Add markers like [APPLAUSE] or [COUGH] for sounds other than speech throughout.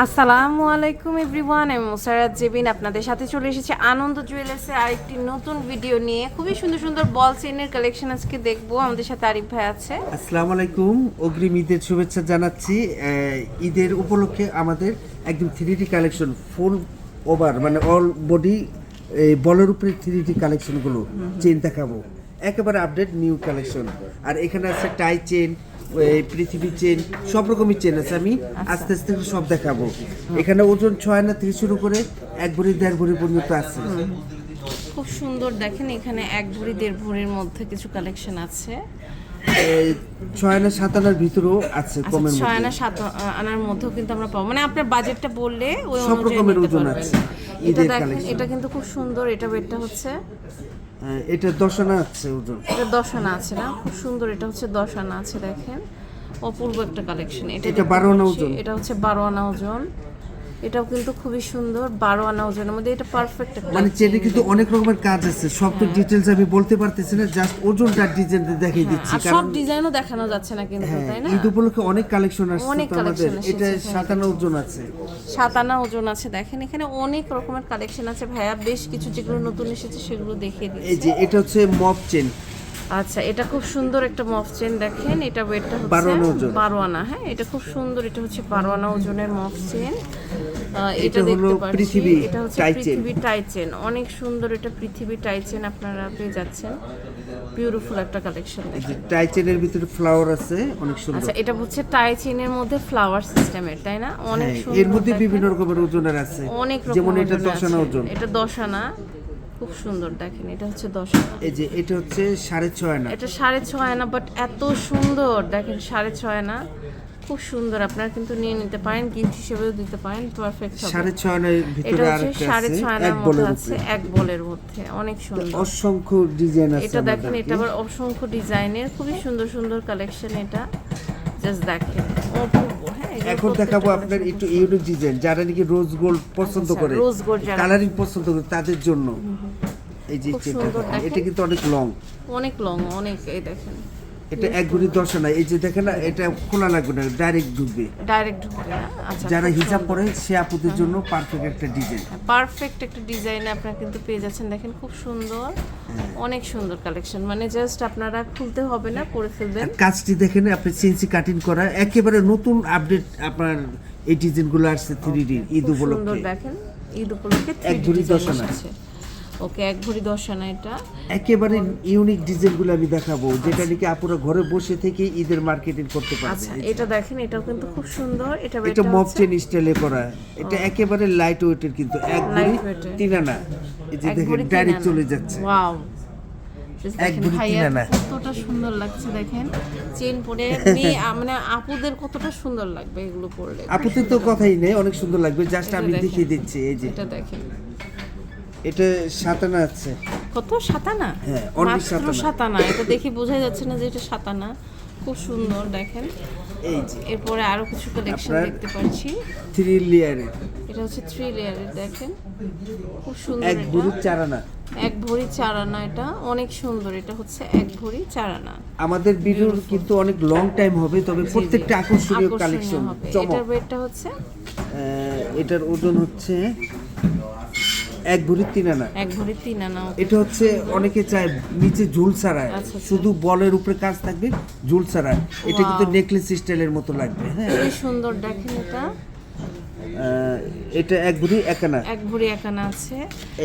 আসসালামু আলাইকুম এভরিওয়ান আমি মুসারাত জেবিন। আপনাদের সাথে চলে এসেছি আনন্দ জুয়েলার্সের আরেকটি নতুন ভিডিও নিয়ে। খুবই সুন্দর সুন্দর বল চেনের কালেকশন আজকে দেখব। আমাদের সাথে আরিফ ভাই আছে। আসসালামু আলাইকুম। অগ্রিম ঈদের শুভেচ্ছা জানাচ্ছি। ঈদের উপলক্ষে আমাদের একদম three D collection full over মানে অল বডি বলের উপরে থ্রি ডি কালেকশনগুলো চেন দেখাবো। একেবারে আপডেট নিউ কালেকশন আর এখানে আছে টাই চেন পৃথিবী চেন সব রকমের চেন আছে আমি আস্তে আস্তে সব দেখাবো। এখানে ওজন ছয় না থেকে শুরু করে এক ভরি দেড় ভরি পর্যন্ত আছে। খুব সুন্দর দেখেন এখানে এক ভরি দেড় ভরির মধ্যে কিছু কালেকশন আছে। ছয় না সাত আনার ভিতরেও আছে আচ্ছা কমের ছয় আনা সাত আনার মধ্যেও কিন্তু আমরা পাবো। মানে আপনার বাজেটটা বললে ওই সব রকমের ওজন আছে। এটা কিন্তু খুব সুন্দর এটা ওয়েটটা হচ্ছে এটা দশানা আছে ওজন। এটা দশ আনা আছে না? খুব সুন্দর এটা হচ্ছে দশ আনা আছে দেখেন। অপূর্ব একটা কালেকশন এটা এটা বারো 12 আনা ওজন। এটা হচ্ছে বারো আনা ওজন। এটাও কিন্তু খুবই সুন্দর বারো আনা ওজনের মধ্যে এটা পারফেক্ট মানে চেনে কিন্তু অনেক রকমের কাজ আছে সব তো ডিটেলস আমি বলতে পারতেছি না জাস্ট ওজনটা ডিজাইন দেখিয়ে দিচ্ছি আর সব ডিজাইনও দেখানো যাচ্ছে না কিন্তু হ্যাঁ, তাই না? ঈদ উপলক্ষে অনেক কালেকশন আসছে অনেক কালেকশন এটা এখানে সাতান্ন ওজন আছে। সাত আনা ওজন আছে দেখেন এখানে অনেক রকমের কালেকশন আছে ভাইয়া বেশ কিছু যেগুলো নতুন এসেছে সেগুলো দেখিয়ে দিচ্ছি এই যে এটা হচ্ছে মপ চেন আচ্ছা এটা খুব সুন্দর একটা মফ চেন দেখেন। এটা ওয়েটটা হচ্ছে আনা হ্যাঁ? এটা খুব সুন্দর এটা হচ্ছে বারো আনা ওজনের মফ চেন এটা দেখতে পাচ্ছি পৃথিবী এটা হচ্ছে। পৃথিবী টাই চেন অনেক সুন্দর এটা পৃথিবী টাই চেন আপনারা পেয়ে যাচ্ছেন। বিউটিফুল একটা কালেকশন এই টাই চেনের ভিতরে ফ্লাওয়ার আছে অনেক সুন্দর। আচ্ছা এটা হচ্ছে টাই চেনের মধ্যে ফ্লাওয়ার সিস্টেমের তাই না? অনেক হ্যাঁ, সুন্দর এর মধ্যে বিভিন্ন রকমের ওজনের আছে। অনেক যেমন এটা ওজনের দশ আনা ওজন। এটা দশ আনা খুব সুন্দর দেখেন এটা হচ্ছে দশ এই যে এটা হচ্ছে সাড়ে ছয় আনা। এটা সাড়ে ছয় আনা বাট এত সুন্দর দেখেন সাড়ে ছয় আনা। খুব সুন্দর আপনারা কিন্তু নিয়ে নিতে পারেন গিফট হিসেবেও দিতে পারেন পারফেক্ট সাড়ে ছয় ভিতরে হচ্ছে সাড়ে ছয় এক মধ্যে বলের আছে এক বলের মধ্যে অনেক সুন্দর। অসংখ্য ডিজাইন আছে এটা দেখেন এটা আবার অসংখ্য ডিজাইনের খুবই সুন্দর সুন্দর কালেকশন এটা। জাস্ট দেখেন অপূর্ব এখন দেখাবো আপনার একটু ইউনিক ডিজাইন যারা নাকি রোজ গোল্ড পছন্দ আচ্ছা, করে কালারিং পছন্দ করে তাদের জন্য এই যে। এটা কিন্তু অনেক লং অনেক লং অনেক এই দেখেন। এটা এক গুড়ি দশ না এই যে দেখেন না এটা খোলা লাগবে না ডাইরেক্ট ঢুকবে। ডাইরেক্ট ঢুকবে আচ্ছা যারা হিসাব করে সে আপুদের জন্য পারফেক্ট একটা ডিজাইন পারফেক্ট একটা ডিজাইন আপনারা কিন্তু পেয়ে যাচ্ছেন। দেখেন খুব সুন্দর অনেক সুন্দর কালেকশন মানে জাস্ট আপনারা খুলতে হবে না পরে ফেলবেন। কাজটি দেখেন আপনি সিএনসি কাটিং করা একেবারে নতুন আপডেট আপনার এই ডিজাইনগুলো আসছে থ্রি ডি ঈদ উপলক্ষে। দেখেন ঈদ উপলক্ষে এক 3D ভরি design দশ আনা। ওকে এক ভরি দশ আনা এটা। একেবারে ইউনিক ডিজাইনগুলো আমি দেখাবো যেটা নাকি আপুরা ঘরে বসে থেকে ঈদের মার্কেটিং করতে পারবে। আচ্ছা এটা দেখেন এটাও কিন্তু খুব সুন্দর। এটা এটা মপ চেন স্টাইলে করা। এটা একেবারে লাইট ওয়েটের কিন্তু এক ভরি তিন আনা। এই যে দেখেন ডাইরেক্ট চলে যাচ্ছে। ওয়াও। কতটা সুন্দর লাগছে দেখেন। চেন পরে [LAUGHS] মানে আপুদের কতটা সুন্দর লাগবে এগুলো পরলে। আপুদের তো কথাই নেই অনেক সুন্দর লাগবে। জাস্ট আমি। দেখিয়ে দিচ্ছি এই যে। এটা দেখেন। এটা সাত আনা আছে। কত? সাতানা? হ্যাঁ, মাত্র সাতানা। সাতানা। এটা দেখে বোঝা যাচ্ছে না যে এটা সাতানা। খুব সুন্দর দেখেন। এই যে। এরপরে আরও কিছু কালেকশন দেখতে পাচ্ছি। থ্রি লেয়ারের এটা হচ্ছে থ্রি লেয়ারের দেখেন। খুব সুন্দর এক ভরি চার আনা এক ভরি চার আনা এটা। অনেক সুন্দর। এটা হচ্ছে এক ভরি চার আনা আমাদের ভিডিওর কিন্তু অনেক লং টাইম হবে তবে প্রত্যেকটা আকর্ষণীয় কালেকশন হবে। চমক। এটার ওয়েটটা হচ্ছে? এটার ওজন হচ্ছে এক ভরি তিন আনা। এক ভরি তিন আনা এটা হচ্ছে অনেকে চায় নিচে ঝুল ছাড়ায়। আচ্ছা, আচ্ছা। শুধু বলের উপরে কাজ থাকবে ঝুল ছাড়ায়। এটা কিন্তু নেকলেস স্টাইলের মতো লাগবে হ্যাঁ। সুন্দর দেখেন এটা। এটা এক ভরি এক আনা। এক ভরি এক আনা আছে।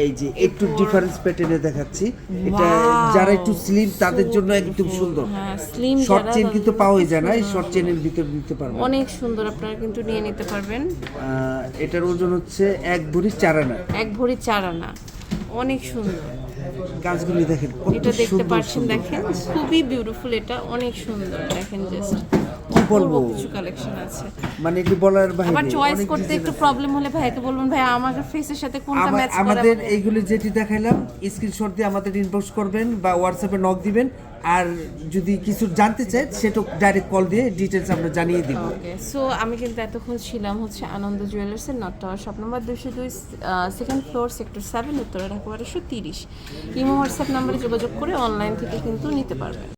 এই যে একটু ডিফারেন্স প্যাটার্নে দেখাচ্ছি। এটা যারা একটু স্লিম তাদের জন্য একদম সুন্দর। হ্যাঁ স্লিম শর্ট চেন কিন্তু পাওয়াই যায় না এই শর্ট চেনের ভিতর নিতে পারবেন। অনেক সুন্দর আপনারা কিন্তু নিয়ে নিতে পারবেন। এটার ওজন হচ্ছে এক ভরি চার আনা। এক ভরি চার আনা। অনেক সুন্দর। কাজগুলি দেখেন এটা দেখতে পাচ্ছেন দেখেন খুবই বিউটিফুল এটা অনেক সুন্দর দেখেন জাস্ট কি বলব? কিছু কালেকশন আছে। মানে এটি বলার বাইরে আবার চয়েস করতে একটু প্রবলেম হলে ভাইকে বলবেন ভাই আমার ফেসের সাথে কোনটা ম্যাচ করে আমাদের এইগুলি যেটি দেখাইলাম স্ক্রিনশট দিয়ে আমাদের ইনবক্স করবেন বা হোয়াটসঅ্যাপে নক দিবেন। আর যদি কিছু জানতে চাই সেটা ডাইরেক্ট কল দিয়ে ডিটেলস আমরা জানিয়ে দিব। ওকে সো আমি কিন্তু এতক্ষণ ছিলাম হচ্ছে আনন্দ জুয়েলার্সের নট টাওয়ার শপ নম্বর দুশো দুই second floor sector seven Uttara Dhaka বারোশো তিরিশ। ইমো হোয়াটসঅ্যাপ নাম্বারে যোগাযোগ করে অনলাইন থেকে কিন্তু নিতে পারবেন।